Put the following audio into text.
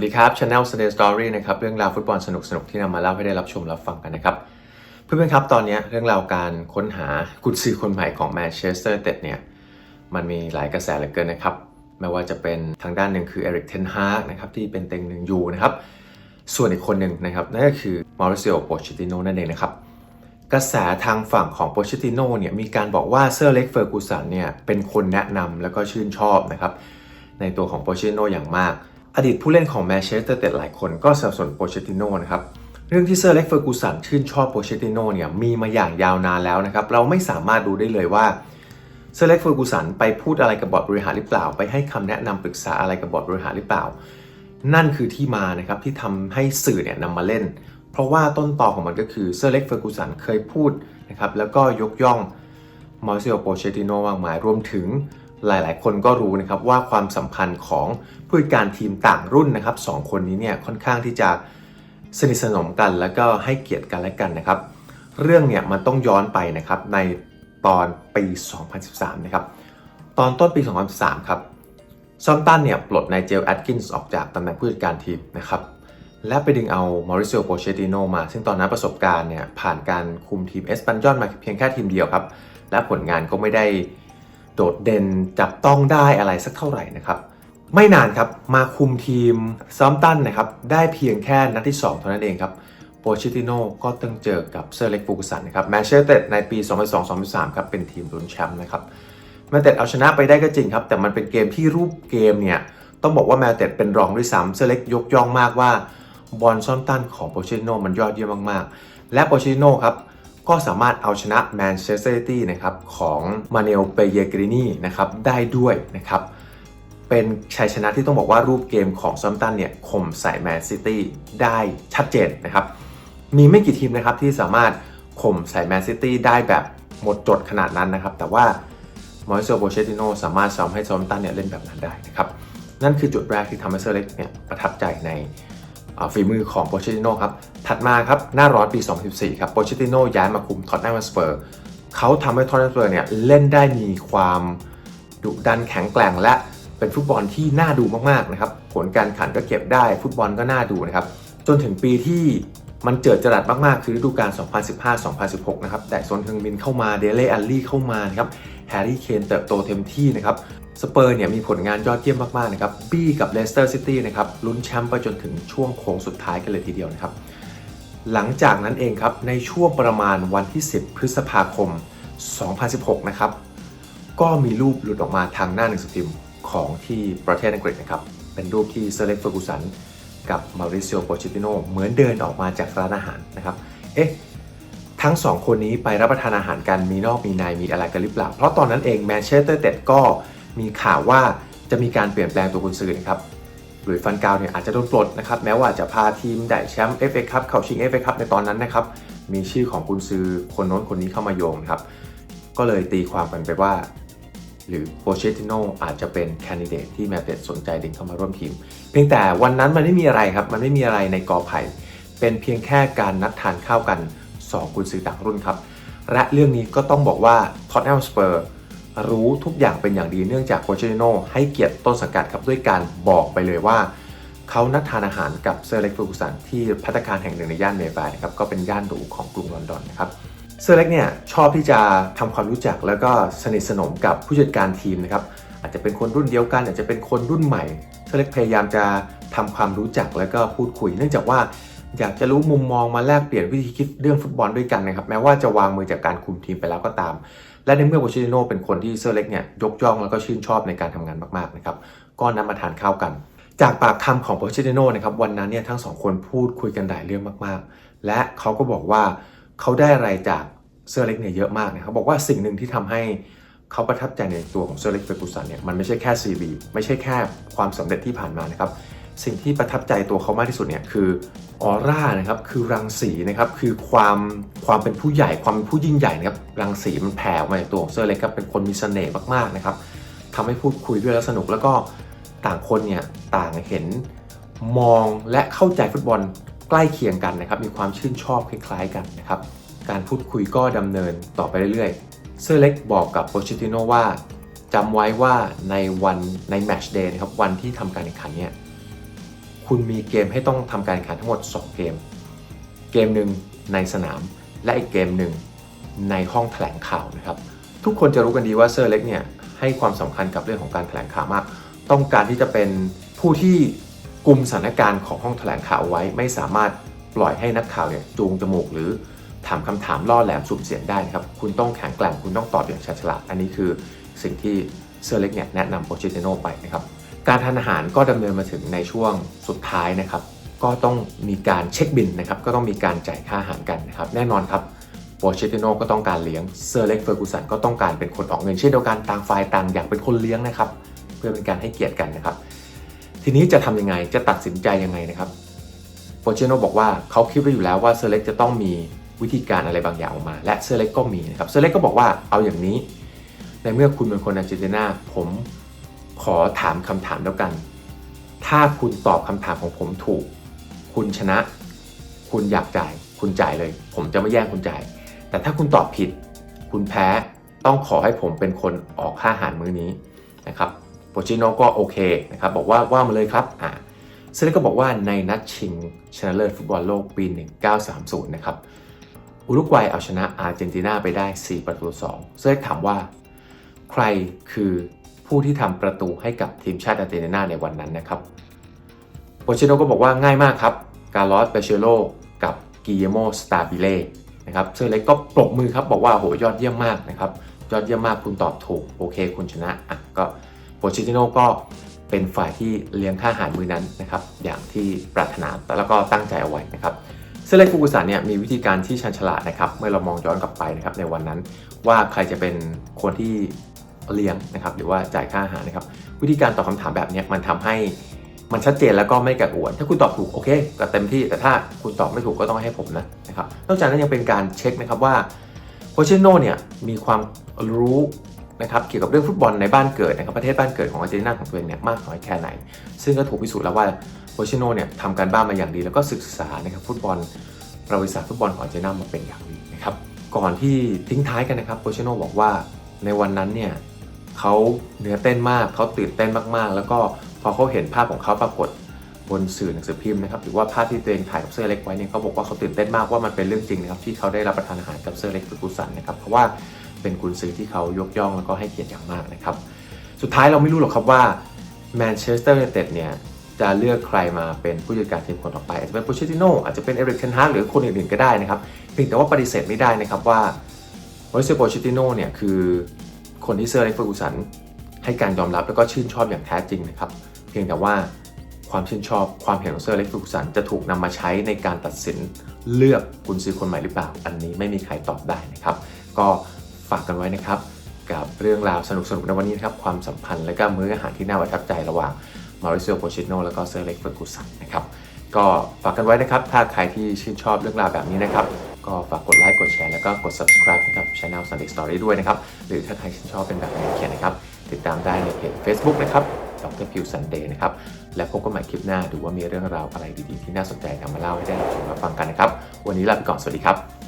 วัสดีครับ Channel Sunday Story นะครับเรื่องราวฟุตบอลสนุกๆที่นำมาเล่าให้ได้รับชมรับฟังกันนะครับ เพื่อนๆครับตอนนี้เรื่องราวการค้นหากุญซือคนใหม่ของแมนเชสเตอร์เต็ดเนี่ยมันมีหลายกระแสเหลือเกินนะครับไม่ว่าจะเป็นทางด้านหนึ่งคือเอริกเทนฮากนะครับที่เป็นเต็งหนึ่งอยู่นะครับส่วนอีกคนหนึ่งนะครับนั่นก็คือมาริ c ิโอโปชิติโนนั่นเองนะครับกระแสทางฝั่งของโปชิติโนเนี่ยมีการบอกว่าเซอร์เล็กเฟอร์กูสันเนี่ยเป็นคนแนะนำแล้วก็ชื่นชอบนะครับในตัวของโปชิติโนอย่างมาก อดีตผู้เล่นของแมนเชสเตอร์เต็ดหลายคนก็สนับสนุนโปเชติโนนะครับเรื่องที่เซอร์เล็กเฟอร์กูสันชื่นชอบโปเชติโนเนี่ยมีมาอย่างยาวนานแล้วนะครับเราไม่สามารถดูได้เลยว่าเซอร์เล็กเฟอร์กูสันไปพูดอะไรกับบอร์ดบริหารหรือเปล่า ไปให้คำแนะนำปรึกษาอะไรกับบอร์ดบริหารหรือเปล่า นั่นคือที่มานะครับที่ทำให้สื่อเนี่ยนำมาเล่น เพราะว่าต้นตอของมันก็คือเซอร์เล็กเฟอร์กูสันเคยพูดนะครับแล้วก็ยกย่องมอร์ซิโอโปเชติโนมากมายรวมถึง หลายๆ คนก็รู้นะครับว่าความสัมพันธ์ของผู้จัดการทีมต่างรุ่นนะครับสองคนนี้เนี่ยค่อนข้างที่จะสนิทสนมกันแล้วก็ให้เกียรติกันและกันนะครับ เรื่องเนี่ยมันต้องย้อนไปนะครับในตอนปี 2013 นะครับ ตอนต้นปี 2013 ครับซอมตันเนี่ยปลดนายเจลแอดกินส์ออกจากตำแหน่งผู้จัดการทีมนะครับและไปดึงเอามอริ c ิโอโปเชติโนมา ซึ่งตอนนั้นประสบการณ์เนี่ยผ่านการคุมทีมเอสปันยอนมาเพียงแค่ทีมเดียวครับ และผลงานก็ไม่ได้ โดดเด่นจับต้องได้อะไรสักเท่าไหร่นะครับ ไม่นานครับมาคุมทีมซัมตันนะครับได้เพียงแค่นัดที่ 2 เท่านั้นเองครับโปชิติโนก็ต้องเจอกับเซอร์เล็กฟูกุสันนะครับแมนเชสเตอร์ในปี 2002-2003 ครับเป็นทีมลุ้นแชมป์นะครับแมนเต็ดเอาชนะไปได้ก็จริงครับ แต่มันเป็นเกมที่รูปเกมเนี่ยต้องบอกว่าแมนเต็ดเป็นรองด้วยซ้ำเซอร์เล็กยกย่องมากว่าบอลซัมตันของโปชิติโนมันยอดเยี่ยมมากๆ และโปชิติโนครับ ก็สามารถเอาชนะแมนเชสเตอร์ซิตี้นะครับของมาเนลเปเยกรินีนะครับได้ด้วยนะครับเป็นชัยชนะที่ต้องบอกว่ารูปเกมของซัมตันเนี่ยข่มใส่แมนซิตี้ได้ชัดเจนนะครับมีไม่กี่ทีมนะครับที่สามารถข่มใส่แมนซิตี้ได้แบบหมดจดขนาดนั้นนะครับ แต่ว่ามอริโซโบเชติโนสามารถซ้อมให้ซัมตันเนี่ยเล่นแบบนั้นได้นะครับ นั่นคือจุดแรกที่ทำให้เซอร์เล็กเนี่ยประทับใจใน ฝีมือของโปเชติโน่ครับ ถัดมาครับหน้าร้อนปี 2014 ครับโปเชติโน่ย้ายมาคุมท็อตแนมสเปอร์เขาทำให้ท็อตแนมสเปอร์เนี่ยเล่นได้มีความดุดันแข็งแกร่งและเป็นฟุตบอลที่น่าดูมากๆนะครับผลการขันก็เก็บได้ฟุตบอลก็น่าดูนะครับจนถึงปีที่มันเจิดจรัสมากๆ คือฤดูกาล 2015-2016 นะครับ แต่โซนทึงบินเข้ามา เดเล่อัลลี่เข้ามานะครับ แฮร์รี่ เคนเติบโตเต็มที่นะครับ สเปอร์เนี่ยมีผลงานยอดเยี่ยมมากๆนะครับบี้กับเลสเตอร์ซิตี้นะครับลุ้นแชมป์ไปจนถึงช่วงโค้งสุดท้ายกันเลยทีเดียวนะครับ หลังจากนั้นเองครับในช่วงประมาณวันที่ 10 พฤษภาคม 2016 นะครับ ก็มีรูปหลุดออกมาทางหน้าหนังสือพิมพ์ของที่ประเทศอังกฤษนะครับ เป็นรูปที่เซร์เล็กเฟอร์กูสันกับมาริ c ิโอโปชิติโนเหมือนเดินออกมาจากร้านอาหารนะครับ เอ๊ะทั้งสองคนนี้ไปรับประทานอาหารกันมีนอกมีในมีอะไรกันหรือเปล่า เพราะตอนนั้นเองแมนเชสเตอร์เต็ดก็ มีข่าวว่าจะมีการเปลี่ยนแปลงตัวกุนซือนะครับหรือฟันกาวเนี่ยอาจจะโดนปลดนะครับแม้ว่าจะพาทีมได้แชมป์เอฟเอคัพเข้าชิงเอฟเอคัพในตอนนั้นนะครับมีชื่อของกุนซือคนโน้นคนนี้เข้ามาโยงนะครับก็เลยตีความกันไปว่า หรือโปเชติโนอาจจะเป็นแคนดิเดตที่แมนเตสนใจดึงเข้ามาร่วมทีม เพียงแต่วันนั้นมันไม่มีอะไรครับ มันไม่มีอะไรในกอไผ่เป็นเพียงแค่การนัดทานข้าวกัน2กุนซือต่างรุ่นครับ และเรื่องนี้ก็ต้องบอกว่าท็อตแนมสเปอร์ รู้ทุกอย่างเป็นอย่างดีเนื่องจากโคชเชโนให้เกียรติต้นสังกัดครับด้วยการบอกไปเลยว่า เขานัดทานอาหารกับเซอร์เล็กฟูกุสันที่พัตตาคารแห่งหนึ่งในย่านเมย์บายนะครับก็เป็นย่านหรูของกรุงลอนดอนนะครับเซอร์เล็กเนี่ยชอบที่จะทำความรู้จักแล้วก็สนิทสนมกับผู้จัดการทีมนะครับอาจจะเป็นคนรุ่นเดียวกันอาจจะเป็นคนรุ่นใหม่เซอร์เล็กพยายามจะทำความรู้จักแล้วก็พูดคุย เนื่องจากว่า อยากจะรู้มุมมองมาแลกเปลี่ยนวิธีคิดเรื่องฟุตบอลด้วยกันนะครับแม้ว่าจะวางมือจากการคุมทีมไปแล้วก็ตาม และในเมื่อโปเชติโนเป็นคนที่เซอร์เล็กเนี่ยยกย่องแล้วก็ชื่นชอบในการทำงานมากๆนะครับก็นำมาทานข้าวกัน จากปากคำของโปเชติโนนะครับวันนั้นเนี่ยทั้งสองคนพูดคุยกันหลายเรื่องมากๆ และเขาก็บอกว่าเขาได้อะไรจากเซอร์เล็กเนี่ยเยอะมากนะครับบอกว่าสิ่งหนึ่งที่ทำให้เขาประทับใจในตัวของเซอร์เล็กเฟอร์กูสันเนี่ยมันไม่ใช่แค่ CV ไม่ใช่แค่ความสำเร็จที่ผ่านมานะครับ สิ่งที่ประทับใจตัวเขามากที่สุดเนี่ยคือออร่านะครับคือรังสีนะครับคือความความเป็นผู้ใหญ่ความเป็นผู้ยิ่งใหญ่นะครับรังสีมันแผ่ออกมาจากตัวของเซอร์เล็กครับเป็นคนมีเสน่ห์มากๆนะครับทำให้พูดคุยด้วยแล้วสนุกแล้วก็ต่างคนเนี่ยต่างเห็นมองและเข้าใจฟุตบอลใกล้เคียงกันนะครับมีความชื่นชอบคล้าย ๆ กันนะครับการพูดคุยก็ดำเนินต่อไปเรื่อยๆ เซอร์เล็กบอกกับโปชิติโนว่าจำไว้ว่าในวันในแมชเดย์นะครับวันที่ทำการแข่งขันเนี่ย คุณมีเกมให้ต้องทำการแข่งขันทั้งหมด 2 เกม เกมหนึ่งในสนามและอีกเกมหนึ่งในห้องแถลงข่าวนะครับ ทุกคนจะรู้กันดีว่าเซอร์เล็กเนี่ยให้ความสำคัญกับเรื่องของการแถลงข่าวมาก ต้องการที่จะเป็นผู้ที่กลุ่มสถานการณ์ของห้องแถลงข่าวไว้ ไม่สามารถปล่อยให้นักข่าวเนี่ยจูงจมูกหรือถามคำถามล่อแหลมสุ่มเสียงได้นะครับ คุณต้องแข็งแกร่งคุณต้องตอบอย่างฉลาดฉลาดอันนี้คือสิ่งที่เซอร์เล็กเนี่ยแนะนำโปรเชติโนไปนะครับ การทานอาหารก็ดำเนินมาถึงในช่วงสุดท้ายนะครับ ก็ต้องมีการเช็คบินนะครับ ก็ต้องมีการจ่ายค่าอาหารกันนะครับ แน่นอนครับโปรเชติโนก็ต้องการเลี้ยงเซอร์เล็กเฟอร์กูสันก็ต้องการเป็นคนออกเงินเช่นเดียวกันต่างฝ่ายต่างอยากเป็นคนเลี้ยงนะครับ เพื่อเป็นการให้เกียรติกันนะครับ ทีนี้จะทำยังไงจะตัดสินใจยังไงนะครับโปรเชโนบอกว่าเขาคิดไว้อยู่แล้วว่าเซอร์เล็กจะต้องมีวิธีการอะไรบางอย่างออกมา และเซอร์เล็กก็มีนะครับเซอร์เล็กก็บอกว่าเอาอย่างนี้ ในเมื่อคุณเป็นคนอาร์เจนตินาผม ขอถามคำถามแล้วกัน ถ้าคุณตอบคำถามของผมถูก คุณชนะ คุณอยากจ่าย คุณจ่ายเลย ผมจะไม่แย่งคุณจ่าย แต่ถ้าคุณตอบผิด คุณแพ้ต้องขอให้ผมเป็นคนออกค่าอาหารมื้อนี้นะครับโปรชิโนก็โอเคนะครับบอกว่าว่ามาเลยครับอ่าเซเลกก็บอกว่าในนัดชิงชนะเลิศฟุตบอลโลกปี 1930 นะครับ อุรุกวัยเอาชนะอาร์เจนตินาไปได้ 4 ประตู 2 เซเลถามว่า ใครคือ ผู้ที่ทำประตูให้กับทีมชาติอาร์เจนตินาในวันนั้นนะครับโปรชิโนก็บอกว่าง่ายมากครับ กาลอสเปเชโลกับกิเยโมสตาบิเล่นะครับเซอร์เล็กก็ปรบมือครับบอกว่าโหยอดเยี่ยมมากนะครับยอดเยี่ยมมากคุณตอบถูก โอเค คุณชนะอะก็โปรชิติโนก็เป็นฝ่ายที่เลี้ยงค่าอาหารมือนั้นนะครับอย่างที่ปรารถนาแล้วก็ตั้งใจเอาไว้นะครับเซอร์เลกฟูกุสันเนี่ยมีวิธีการที่ชันฉลาดนะครับ เมื่อเรามองย้อนกลับไปนะครับในวันนั้น ว่าใครจะเป็นคนที่ เลี้ยงนะครับหรือว่าจ่ายค่าอาหารนะครับวิธีการตอบคำถามแบบนี้มันทำให้มันชัดเจนแล้วก็ไม่กระอวน ถ้าคุณตอบถูกโอเคก็เต็มที่แต่ถ้าคุณตอบไม่ถูกก็ต้องให้ผมนะนะครับนอกจากนั้นยังเป็นการเช็คนะครับว่าโคชโนเนี่ยมีความรู้นะครับเกี่ยวกับเรื่องฟุตบอลในบ้านเกิดนะครับประเทศบ้านเกิดของอาร์เจนตินาของตัวเองเนี่ยมากน้อยแค่ไหน ซึ่งก็ถูกพิสูจน์แล้วว่าโคชโนเนี่ยทำการบ้านมาอย่างดีแล้วก็ศึกษานะครับฟุตบอลประวัติศาสตร์ฟุตบอลของอาร์เจนตินามาเป็นอย่างดีนะครับก่อนที่ทิ้งท้ายกันนะครับโคชโนบอกว่าในวันนั้นเนี่ย เขาเนื้อเต้นมากเขาตื่นเต้นมากๆ แล้วก็พอเขาเห็นภาพของเขาปรากฏบนสื่อหนังสือพิมพ์นะครับหรือว่าภาพที่ตัวเองถ่ายกับเสื้อเล็กไว้เนี่ยเขาบอกว่าเขาตื่นเต้นมากว่ามันเป็นเรื่องจริงนะครับที่เขาได้รับประทานอาหารกับเสื้อเล็กเฟอร์กูสันนะครับเพราะว่าเป็นกุนซือที่เขายกย่องแล้วก็ให้เกียรติอย่างมากนะครับสุดท้ายเราไม่รู้หรอกครับว่าแมนเชสเตอร์ยูไนเต็ดเนี่ยจะเลือกใครมาเป็นผู้จัดการทีมคนต่อไป อาจจะเป็นโปเชติโนอาจจะเป็นเอริกเทนฮากหรือคนอื่นๆก็ได้นะครับเพียงแต่ว่าปฏิเสธไม่ได้นะครับว่าโมริเซโปเชติโนเนี่ยคือ คนที่เซอร์เล็กเฟอร์กูสันให้การยอมรับแล้วก็ชื่นชอบอย่างแท้จริงนะครับ เพียงแต่ว่าความชื่นชอบความเห็นของเซอร์เล็กฟูกสันจะถูกนำมาใช้ในการตัดสินเลือกกุนซือคนใหม่หรือเปล่า อันนี้ไม่มีใครตอบได้นะครับ ก็ฝากกันไว้นะครับ กับเรื่องราวสนุกๆในวันนี้นะครับความสัมพันธ์และก็มื้ออาหารที่น่าประทับใจระหว่างมาริเซียโปชิโนแล้วก็เซอร์เล็กเฟอร์กูสันนะครับก็ฝากกันไว้นะครับ ถ้าใครที่ชื่นชอบเรื่องราวแบบนี้นะครับ ก็ฝากกดไลค์กดแชร์แล้วก็กด subscribe ให้กับช่อง Sunday Story ด้วยนะครับ หรือถ้าใครชื่นชอบเป็นแบบนี้เขียนนะครับ ติดตามได้ในเพจ Facebook นะครับดรพิวซันเดย์นะครับ และพบกันใหม่คลิปหน้าดูว่ามีเรื่องราวอะไรดีๆ ที่น่าสนใจนำมาเล่าให้ได้รับชมรับฟังกันนะครับ วันนี้ลาไปก่อน สวัสดีครับ